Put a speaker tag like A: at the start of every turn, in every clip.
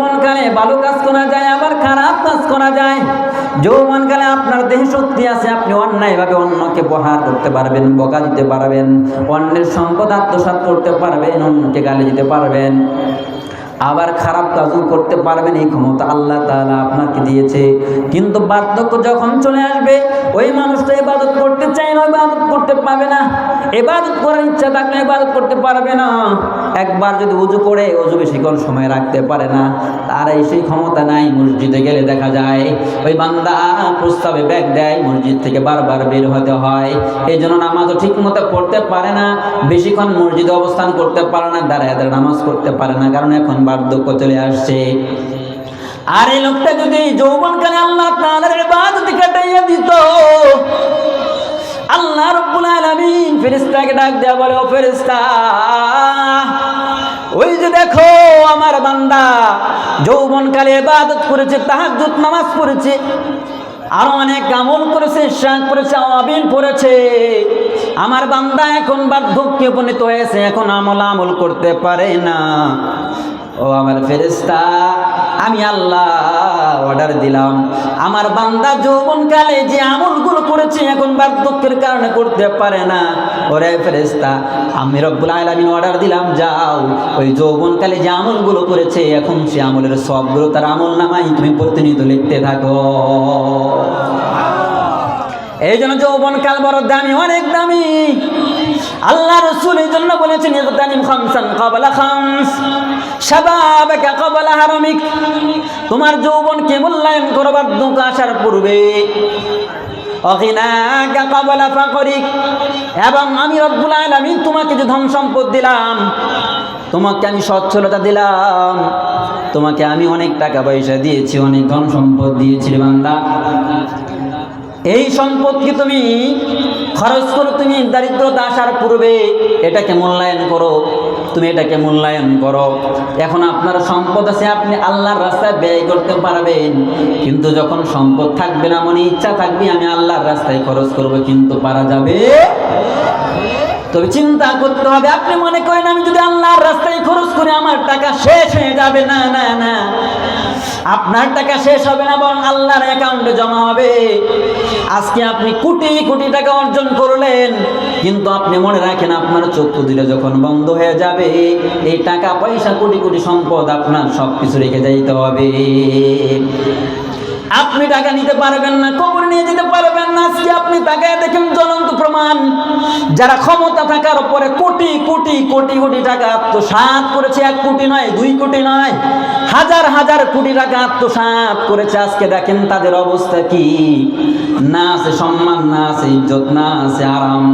A: যৌবনকালে ভালো কাজ করা যায়, আবার খারাপ কাজ করা যায়। যৌবনকালে আপনার দেহে শক্তি আছে, আপনি অন্যায়ভাবে অন্যকে প্রহার করতে পারবেন, বকা দিতে পারবেন, অন্যের সম্পদ আত্মসাৎ করতে পারবেন, অন্যকে গালি দিতে পারবেন। আবার খারাপ কাজও করতে পারবেন এই ক্ষমতা আল্লাহ তাআলা আপনাকে দিয়েছে। কিন্তু বার্ধক্য যখন চলে আসবে, ওই মানুষটা এবাদত করতে চায় না, ইবাদত করতে পারবে না। এবাদত করার ইচ্ছা থাকলে এবাদত করতে পারবে না। একবার যদি উজু করে অজু বেশিক্ষণ সময় রাখতে পারে না। তার এই সেই ক্ষমতা নাই, মসজিদে গেলে দেখা যায়, ওই বান্দা প্রস্তাবে ব্যাগ দেয়, মসজিদ থেকে বারবার বের হতে হয়। এই জন্য নামাজও ঠিক মতো পড়তে পারে না, বেশিক্ষণ মসজিদে অবস্থান করতে পারে না, দাঁড়ায় দাঁড়ায় নামাজ করতে পারে না, কারণ এখন বার্ধক্য চলে আসছে। আর এই লোকটা যদি যৌবনকালে আল্লাহ তাআলার ইবাদত কাটাইয়া দিত, আল্লাহ রব্বুল আলামিন ফেরেশতাকে ডাক দেয়া বলে, ও ফেরেশতা ওই যে দেখো আমার বান্দা, যৌবনকালে ইবাদত করেছে, তাহাজ্জুদ নামাজ পড়েছে, আরও অনেক আমল করেছে শাক করেছে আবিন পড়েছে। আমার বান্দা এখন বার্ধক্যে উপনীত হয়েছে, এখন আমল আমল করতে পারে না। ও আমার ফেরেস্তা আমি আল্লাহ অর্ডার দিলাম। আমার বান্দা যৌবনকালে যে আমলগুলো করেছে, এখন বার্ধক্যের কারণে করতে পারে না। ওরে ফেরেস্তা আমি রব্বুল আলামিন অর্ডার দিলাম, যাও। ওই যৌবনকালে যে আমলগুলো করেছে, এখন সে আমলের সবগুলো তার আমল নামাই তুমি প্রতিনিয়ত লিখতে থাকো। এই জন্য যৌবনকাল বড় দামি, অনেক দামি। আল্লাহ রসুল এই জন্য বলেছেন খামসান কাবলা খামস। শাবাবাকা কাবলা হারামিক। তোমার যৌবনকে মূল্যায়ন করো বার্ধক্য আসার পূর্বে। অহিনাকা কাবলা ফাকরিক। এবং আমি রব্বুল আলামিন তোমাকে যে ধন সম্পদ দিলাম, তোমাকে আমি সচ্ছলতা দিলাম। তোমাকে আমি অনেক টাকা পয়সা দিয়েছি, অনেক ধন সম্পদ দিয়েছি বান্দা। এই সম্পদকে তুমি খরচ করো তুমি দারিদ্রতা আসার পূর্বে এটাকে মূল্যায়ন করো। তুমি এটাকে মূল্যায়ন করো। এখন আপনার সম্পদ আছে, আপনি আল্লাহর রাস্তায় ব্যয় করতে পারবেন। কিন্তু যখন সম্পদ থাকবে না, মনে ইচ্ছা থাকবে, আমি আল্লাহর রাস্তায় খরচ করব, কিন্তু পারা যাবে? তবে চিন্তা করতে হবে, আপনি মনে করেন আমি যদি আল্লাহর রাস্তায় খরচ করে, আমার টাকা শেষ হয়ে যাবে, না না না। আপনার টাকা শেষ হবে না, বরং আল্লাহর অ্যাকাউন্টে জমা হবে। আজকে আপনি কোটি কোটি টাকা অর্জন করলেন, কিন্তু আপনি মনে রাখেন আপনার চক্ষু দিলে যখন বন্ধ হয়ে যাবে, এই টাকা পয়সা, কোটি কোটি সম্পদ আপনার সব কিছু রেখে যাইতে হবে। আপনি টাকা নিতে পারবেন না, কবর নিয়ে যেতে পারবেন না, আজকে আপনি টাকা দেখেন জ্বলন্ত প্রমাণ। যারা ক্ষমতা থাকার পরে কোটি কোটি কোটি কোটি টাকা আত্মসাৎ করেছে, এক কোটি নয়, দুই কোটি নয়, হাজার হাজার কোটি টাকা আত্মসাৎ করেছে। আজকে দেখেন তাদের অবস্থা কি? না আছে সম্মান, না আছে ইজ্জত, না আছে আরাম।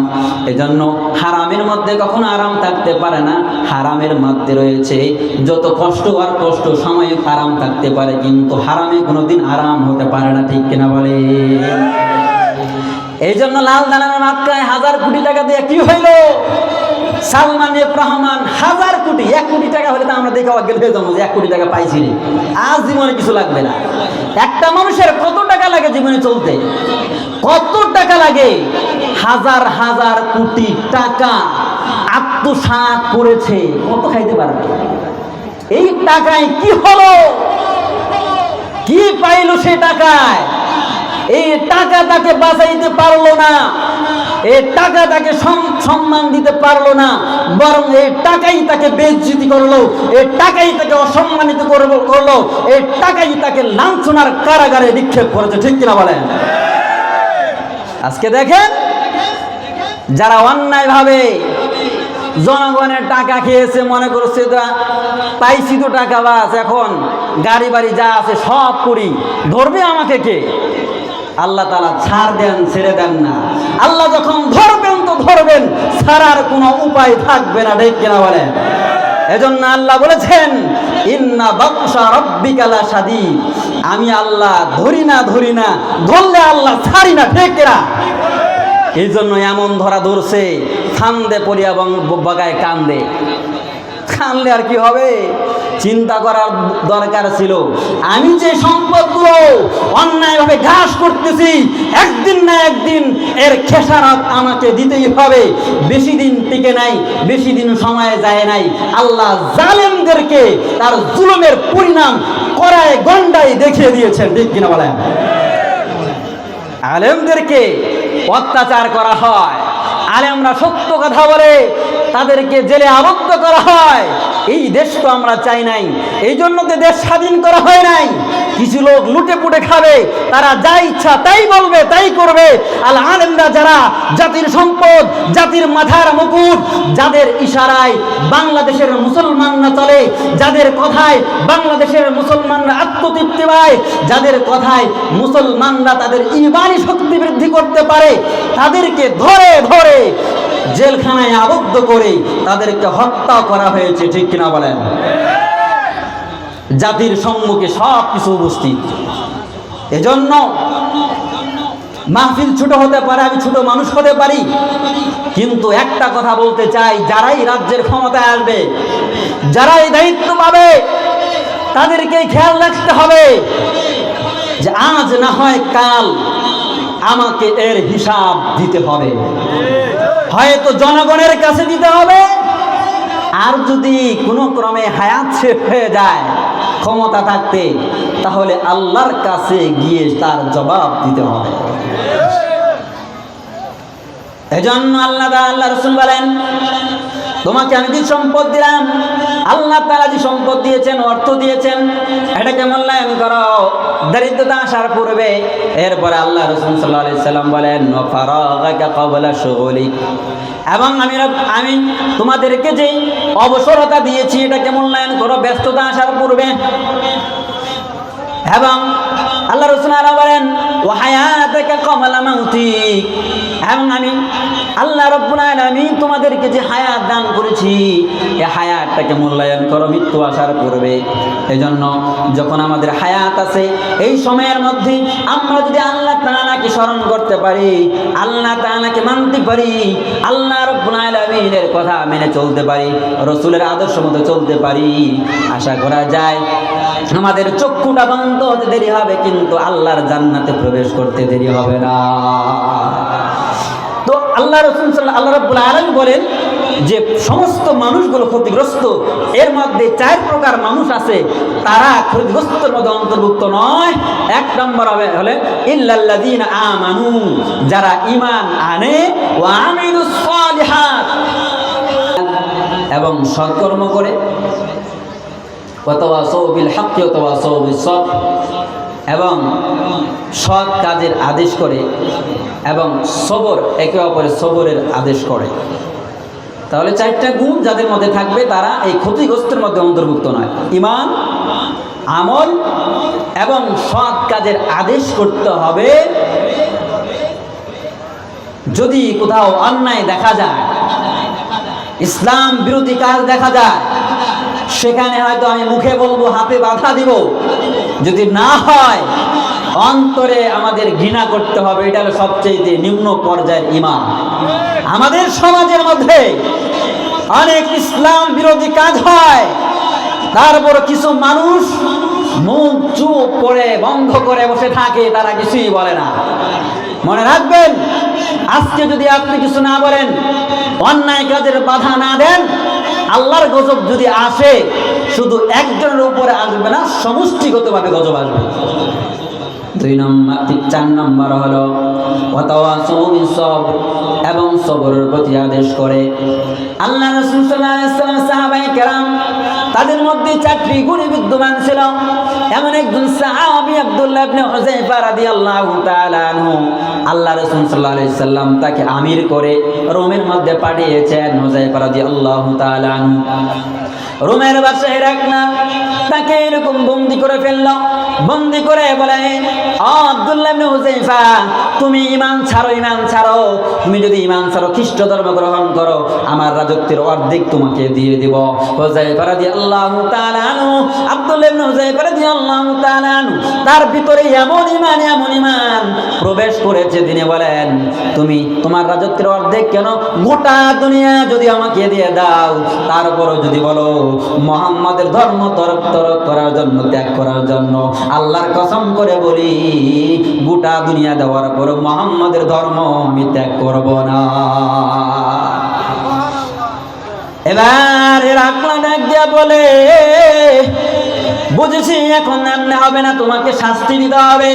A: এজন্য হারামের মধ্যে কখনো আরাম থাকতে পারে না। হারামের মধ্যে রয়েছে, যত কষ্ট আর কষ্ট সাময়িক আরাম থাকতে পারে, কিন্তু হারামে কোনোদিন আরাম হতে পারে না, ঠিক কিনা বলে এই জন্য লাল দালানের মাত্রায় হাজার কোটি টাকা দিয়ে কি হইল? সালমান এফ রহমান, হাজার কোটি, এক কোটি টাকা হলে তো আমরা দেখে অজ্ঞান হয়ে যাব যে এক কোটি টাকা পাইছি আজ জীবনে কিছু লাগবে না। একটা মানুষের কত টাকা লাগে জীবনে চলতে? কত টাকা লাগে? হাজার হাজার কোটি টাকা আত্মসাৎ করেছে। কত খাইতে পারবে? এই টাকায় কি হলো? কি পাইলো সে টাকায়? এই টাকা তাকে বাঁচাইতে পারল না। এই টাকা তাকে সম- সম্মান দিতে পারল না। বরং এই টাকাই তাকে বেজ্জিতি করল, এই টাকাই তাকে অসম্মানিত করল, এই টাকাই তাকে লাঞ্ছনার কারাগারে নিক্ষেপ করেছে, ঠিক কিনা বলেন? আজকে দেখেন, যারা অন্যায় ভাবে জনগণের টাকা খেয়েছে, মনে করছে পাইছি তো টাকা বাস, এখন গাড়ি বাড়ি যা আছে সব করি ধরবে আমাকে কে? আল্লাহ তালা ছাড় দেন, ছেড়ে দেন না। আল্লাহ যখন ধরবেন তো ধরবেন, ছাড়ার কোনো উপায় থাকবে না, ঠিক কিনা বলেন? এজন্য আল্লাহ বলেছেন, ইন্না বাকশা রব্বিকালা সাদি আমি আল্লাহ ধরি না ধরি না, ধরলে আল্লাহ ছাড়ি না, ঠিক কিনা? এই জন্য এমন ধরা ধরছে, ফান্দে পড়িয়া বাগায় কান্দে। কানলে আর কি হবে? চিন্তা করার দরকার ছিল। আমি যে সম্পদগুলো ঘাস করতেছি। একদিন না একদিন এর খেসারাত আমাকে দিতেই হবে। বেশি দিন টিকে নাই, বেশি দিন সময় যায় নাই। আল্লাহ জালেমদেরকে তার জুলুমের পরিণাম করায় গন্ডায় দেখিয়ে দিয়েছেন। ঠিক কিনা বলেন? আলেমদেরকে অত্যাচার করা হয়। আলেমরা সত্য কথা বলে, তাদেরকে জেলে আবদ্ধ করা হয়। এই দেশ তো আমরা চাই নাই। এই জন্য তো দেশ স্বাধীন করা হয় নাই। কিছু লোক লুটে পুটে খাবে, তারা যা ইচ্ছা তাই বলবে, তাই করবে। আল আলেমরা যারা জাতির সম্পদ, জাতির মাথার মুকুট, যাদের ইশারায় বাংলাদেশের মুসলমানরা চলে, যাদের কথায় বাংলাদেশের মুসলমানরা আত্মতৃপ্তি পায়, যাদের কথায় মুসলমানরা তাদের ইমানি শক্তি বৃদ্ধি করতে পারে, তাদেরকে ধরে ধরে জেলখানায় আবদ্ধ করে তাদেরকে হত্যা করা হয়েছে, ঠিক কিনা বলেন? জাতির সম্মুখে সব কিছু উপস্থিত। এজন্য মাহফিল ছোট হতে পারে, আমি ছোট মানুষ হতে পারি। কিন্তু একটা কথা বলতে চাই, যারাই রাজ্যের ক্ষমতায় আসবে, যারাই দায়িত্ব পাবে, তাদেরকে খেয়াল রাখতে হবে যে আজ না হয় কাল আমাকে এর হিসাব দিতে হবে। হয়তো জনগণের কাছে দিতে হবে আর যদি কোনো ক্রমে হায়াত শেষ হয়ে যায়, ক্ষমতা থাকতে, তাহলে আল্লাহর কাছে গিয়ে তার জবাব দিতে হবে। এজন্য আল্লাহ আল্লাহ রসুল বলেন, তোমাকে আমি যে সম্পদ দিলাম, আল্লাহ তারা যে সম্পদ দিয়েছেন, অর্থ দিয়েছেন এটাকে মূল্যায়ন করো? দারিদ্রতা আসার পূর্বে এরপরে আল্লাহ রসুল সাল্লাহ সাল্লাম বলেন এবং আমি আমি তোমাদেরকে যে অবসরতা দিয়েছি এটাকে মূল্যায়ন করো? ব্যস্ততা আসার পূর্বে এবং আল্লাহ রসুল আরও বলেন ও হায়া হায়াতাকা কমলা মাউতিক এবং আমি, আল্লাহ রব্বুল আলামিন তোমাদেরকে যে হায়াত দান করেছি এই হায়াতটাকে মূল্যায়ন করো মৃত্যু আসার পূর্বে। এজন্য যখন আমাদের হায়াত আছে, এই সময়ের মধ্যে আমরা যদি আল্লাহ তাআলাকে স্মরণ করতে পারি, আল্লাহ তাআলাকে মানতে পারি, আল্লাহ রব্বুল আলামিনের কথা মেনে চলতে পারি, রসুলের আদর্শ মতো চলতে পারি, আশা করা যায় আমাদের চক্ষুটা বন্ধ হতে দেরি হবে, কিন্তু আল্লাহর জান্নাতে প্রবেশ করতে দেরি হবে না। আল্লাহ রসুল আল্লাহ রব্বুল আলম বলেন যে সমস্ত মানুষগুলো ক্ষতিগ্রস্ত, এর মধ্যে চার প্রকার মানুষ আছে। তারা ক্ষতিগ্রস্তর মধ্যে অন্তর্ভুক্ত নয়। এক নম্বর হবে, হলে, ইল্লাল্লাযীন আমানু, যারা ইমান আনে, ওয়া আমিলুস সালিহাত, এবং সৎকর্ম করে। এবং সৎ কাজের আদেশ করে। এবং সবর একে অপরের সবরের আদেশ করে। তাহলে চারটা গুণ যাদের মধ্যে থাকবে তারা এই ক্ষতিগ্রস্তের মধ্যে অন্তর্ভুক্ত নয়। ইমান, আমল এবং সৎ কাজের আদেশ করতে হবে। যদি কোথাও অন্যায় দেখা যায়, ইসলাম বিরোধী কাজ দেখা যায়, সেখানে হয়তো আমি মুখে বলব, হাতে বাধা দিব। যদি না হয় অন্তরে আমাদের ঘৃণা করতে হবে, এটা হলো সবচেয়ে নিম্ন পর্যায়ের ইমান আমাদের সমাজের মধ্যে অনেক ইসলাম বিরোধী কাজ হয় তারপর কিছু মানুষ মুখ চুপ করে, বন্ধ করে বসে থাকে, তারা কিছুই বলে না। মনে রাখবেন, আজকে যদি আপনি কিছু না বলেন, অন্যায় কাজের বাধা না দেন, আল্লাহর গজব যদি আসে, শুধু একজনের উপরে আসবে না, সমষ্টিগতভাবে গজব আসবে। দুই নম্বর, তিন, চার নম্বর হলো এবং সবরের প্রতি আদেশ করে। আল্লাহ রসুল ওয়াসাল্লাম কেরাম তাদের মধ্যে চারটি গুণী বিদ্যমান ছিল। এমন একজন সাহাবী আব্দুল্লাহ ইবনে হুযায়ফা রাদিয়াল্লাহু তাআলা আনহু। আল্লাহ রাসূল সাল্লাল্লাহু আলাইহি সাল্লাম তাকে আমির করে রোমের মধ্যে পাঠিয়েছেন হুযায়ফা রাদিয়াল্লাহু তাআলা আনহু। রোমের বাদশাহ রাখনা তাকে এরকম বন্দি করে ফেলল। বন্দি করে বলে "ও আব্দুল্লাহ ইবনে হুযায়ফা তুমি ঈমান ছাড়ো ঈমান ছাড়ো। তুমি যদি ঈমান ছাড়ো খ্রিস্ট ধর্ম গ্রহণ করো, আমার রাজত্বের অর্ধেক তোমাকে দিয়ে দিব। হুযায়ফা রাদিয়াল্লাহু তার ভিতরে এমন এমন প্রবেশ করেছে, তিনি বলেন, তুমি তোমার রাজত্বের অর্ধেক কেন? গোটা দুনিয়া যদি আমাকে দিয়ে দাও, তারপরও যদি বলো, মোহাম্মদের ধর্ম তরক তরক করার জন্য, ত্যাগ করার জন্য, আল্লাহর কসম করে বলি, গোটা দুনিয়া দেওয়ার পর মোহাম্মদের ধর্ম আমি ত্যাগ করব না। এবার এর আকলা ডাক দিয়া বলে, বুঝেছি, এখন এমনি হবে না, তোমাকে শাস্তি দিতে হবে।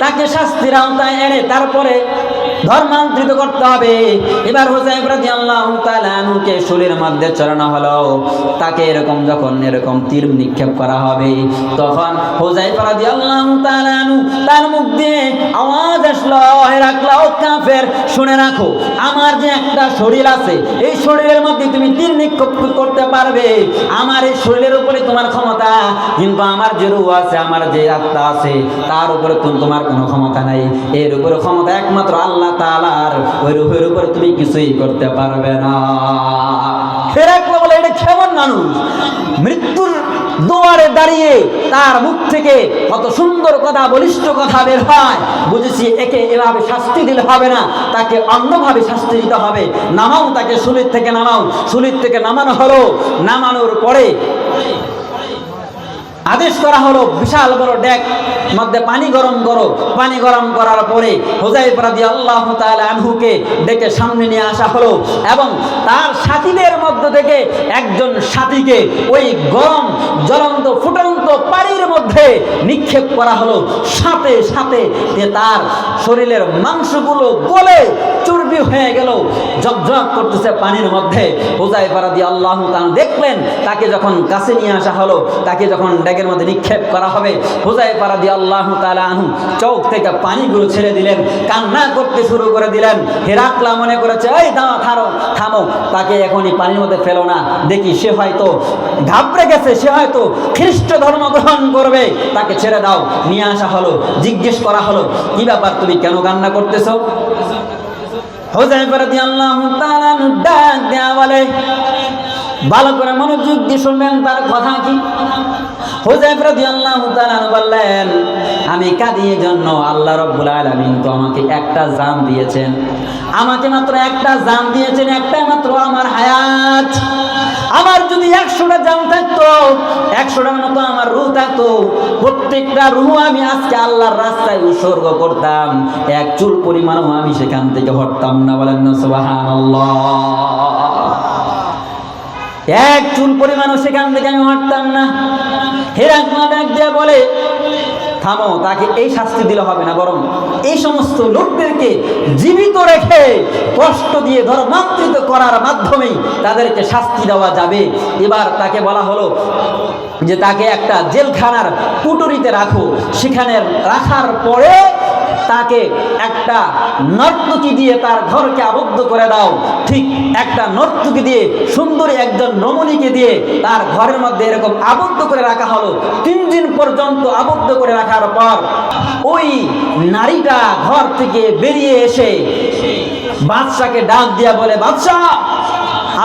A: তাকে শাস্তির আওতায় এনে তারপরে ধর্মান্তরিত করতে হবে। এবার হোসাইব রাজি আল্লাহ তালুকে শরীরের মধ্যে চড়ানো হলো। তাকে এরকম যখন এরকম তীর নিক্ষেপ করা হবে, তখন হোসাইব রাজি আল্লাহ তালু তার মুখ দিয়ে আওয়াজ আসলো, হে রাখলা কাফের, শুনে রাখো, আমার যে একটা শরীর আছে, এই শরীরের মধ্যে তুমি তীর নিক্ষেপ করতে পারবে। আমার এই শরীরের উপরে তোমার ক্ষমতা, কিন্তু আমার যে রূহ আছে, আমার যে আত্মা আছে, তার উপরে তোমার কোনো ক্ষমতা নাই। এর উপরে ক্ষমতা একমাত্র আল্লাহ তাআলার ওই রূহের উপরে তুমি কিছুই করতে পারবে না। ফেরাকলো বলে, এটা কেমন মানুষ? মৃত্যুর দুয়ারে দাঁড়িয়ে তার মুখ থেকে কত সুন্দর কথা, বলিষ্ঠ কথা বের হয়। বুঝেছি, একে এভাবে শাস্তি দিলে হবে না। তাকে অন্যভাবে শাস্তি দিতে হবে। নামাও তাকে সুলির থেকে নামাও। সুলির থেকে নামানো হলো। নামানোর পরে আদেশ করা হলো, বিশাল বড় ডেক, মধ্যে পানি গরম করো। পানি গরম করার পরে হোজাইফ রাদি আল্লাহ আনহুকে ডেকে সামনে নিয়ে আসা হলো এবং তার সাথীদের মধ্য থেকে একজন সাথীকে ওই গরম, জ্বলন্ত, ফুটন্ত পানির মধ্যে নিক্ষেপ করা হলো। সাথে সাথে তার শরীরের মাংসগুলো গলে চর্বি হয়ে গেল। জগজগ করতেছে পানির মধ্যে। হোজাইফ রাদি আল্লাহ দেখলেন, তাকে যখন কাছে নিয়ে আসা হলো, তাকে যখন ড্যাগের মধ্যে নিক্ষেপ করা হবে। হুজাই পারা দিয়ে আল্লাহ তালা আনহু চোখ থেকে পানিগুলো ছেড়ে দিলেন, কান্না করতে শুরু করে দিলেন। হেরাকলা মনে করেছে, এই দাঁড়া থারো থামো। তাকে এখনই পানির মধ্যে ফেলো না। দেখি সে হয়তো ঘাবড়ে গেছে, সে হয়তো খ্রিস্ট ধর্ম গ্রহণ করবে। তাকে ছেড়ে দাও, নিয়ে আসা হলো, জিজ্ঞেস করা হলো, কি ব্যাপার, তুমি কেন কান্না করতেছো? হোজাইফা রাদিয়াল্লাহু তাআলা ডাক দেয়া বলে ভালো করে মনোযোগ দিয়ে শুনবেন, তার কথা কি? বললেন, আমি কাঁদি এই জন্য আল্লাহ রাব্বুল আলামিন তো আমাকে একটা জান দিয়েছেন। আমাকে মাত্র একটা জান দিয়েছেন একটা মাত্র আমার হায়াত। আমার যদি একশোটা জান থাকতো একশোটার মতো আমার রুহ থাকতো। প্রত্যেকটা রুহ আমি আজকে আল্লাহর রাস্তায় উৎসর্গ করতাম। এক চুল পরিমাণও আমি সেখান থেকে হটতাম না বলেন না এক চুল পরিমাণও সেখান থেকে আমি হাঁটতাম না। হেরাকমা ডাক দিয়ে বলে, থামো, তাকে এই শাস্তি দিলে হবে না, বরং এই সমস্ত লোকদেরকে জীবিত রেখে কষ্ট দিয়ে ধর্মান্তরিত করার মাধ্যমেই তাদেরকে শাস্তি দেওয়া যাবে। এবার তাকে বলা হলো যে, তাকে একটা জেলখানার কুটুরিতে রাখো। সেখানে রাখার পরে তাকে একটা নর্তকী দিয়ে তার ঘরকে আবদ্ধ করে দাও। ঠিক একটা নর্তকী দিয়ে, সুন্দরী একজন রমণীকে দিয়ে তার ঘরের মধ্যে এরকম আবদ্ধ করে রাখা হলো। তিন দিন পর্যন্ত আবদ্ধ করে রাখার পর ওই নারীটা ঘর থেকে বেরিয়ে এসে বাদশাকে ডাক দিয়া বলে বাদশাহ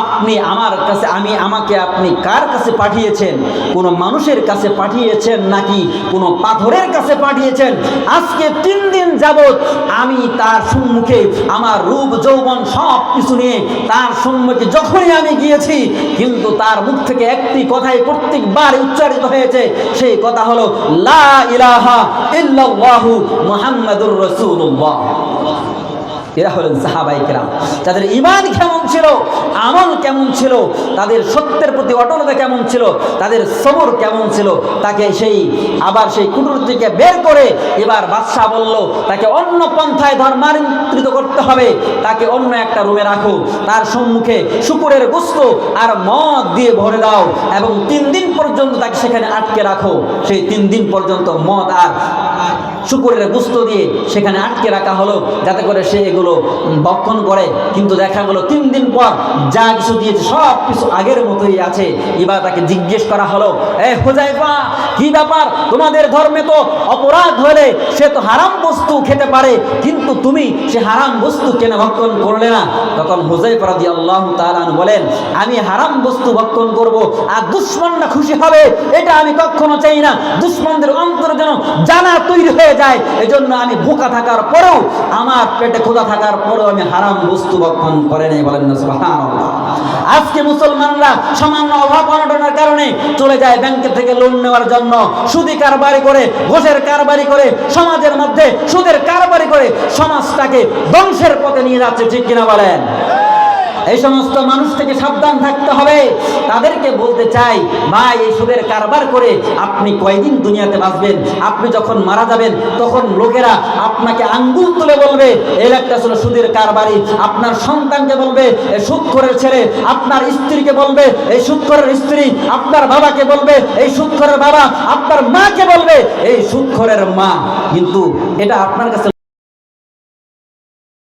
A: আপনি আমার কাছে, আমি আমাকে আপনি কার কাছে পাঠিয়েছেন? কোনো মানুষের কাছে পাঠিয়েছেন নাকি কোনো পাথরের কাছে পাঠিয়েছেন? আজকে তিন দিন যাবৎ আমি তার সম্মুখে আমার রূপ, যৌবন সব কিছু নিয়ে তার সম্মুখে যখনই আমি গিয়েছি, কিন্তু তার মুখ থেকে একটি কথাই প্রত্যেকবার উচ্চারিত হয়েছে। সেই কথা হলো, লা ইলাহা ইল্লাল্লাহু মুহাম্মাদুর রাসূলুল্লাহ। এরা হলেন সাহাবাই কেরাম তাদের ইমান কেমন ছিল, আমল কেমন ছিল, তাদের সত্যের প্রতি অটলতা কেমন ছিল, তাদের সবর কেমন ছিল, তাকে সেই, আবার সেই কুটুর থেকে বের করে এবার বাদশাহ বলল, তাকে অন্য পন্থায় ধর্মান্তরিত করতে হবে, তাকে অন্য একটা রুমে রাখো। তার সম্মুখে শুকুরের গোস্ত আর মদ দিয়ে ভরে দাও এবং তিন দিন পর্যন্ত তাকে সেখানে আটকে রাখো। সেই তিন দিন পর্যন্ত মদ আর শুকুরের গুস্ত দিয়ে সেখানে আটকে রাখা হলো যাতে করে সে এগুলো উম, ভক্ষণ করে। কিন্তু দেখা গেলো তিন দিন পর যা কিছু দিয়েছে সব কিছু আগের মতোই আছে। এবার তাকে জিজ্ঞেস করা হলো এ হুজাইফা কি ব্যাপার? তোমাদের ধর্মে তো অপরাধ হলে সে তো হারাম বস্তু খেতে পারে কিন্তু তুমি সে হারাম বস্তু কেন ভক্ষণ করলে না? তখন হুজাইফা রাদিয়াল্লাহু তাআলা আনহু বলেন আমি হারাম বস্তু ভক্ষণ করব আর দুশ্মনরা খুশি হবে এটা আমি কখনো চাই না। দুশ্মনদের অন্তর যেন জানা তৈরি হয়ে যায়, এজন্য আমি ভোকা থাকার পরেও, আমার পেটে ক্ষুধা থাকার পরেও আমি হারাম বস্তু ভক্ষণ করে নেই বলেন আজকে মুসলমানরা সামান্য অভাব অনটনের কারণে চলে যায় ব্যাংকের থেকে লোন নেওয়ার জন্য, সুদি কারবারি করে, ঘোষের কারবারি করে, সমাজের মধ্যে সুদের কারবারি করে, সমাজটাকে ধ্বংসের পথে নিয়ে যাচ্ছে, ঠিক কিনা বলেন? এই সমস্ত মানুষ থেকে সাবধান থাকতে হবে। তাদেরকে বলতে চাই ভাই এই সুদের কারবার করে আপনি কয়দিন দুনিয়াতে বাঁচবেন? আপনি যখন মারা যাবেন, তখন লোকেরা আপনাকে আঙ্গুল তুলে বলবে, এই একটা ছিল সুদের কারবারি। আপনার সন্তানকে বলবে, এই সুৎখরের ছেলে। আপনার স্ত্রীকে বলবে, এই সুৎখরের স্ত্রী। আপনার বাবাকে বলবে, এই সুৎখরের বাবা। আপনার মাকে বলবে, এই সুৎখরের মা। কিন্তু এটা আপনার কাছে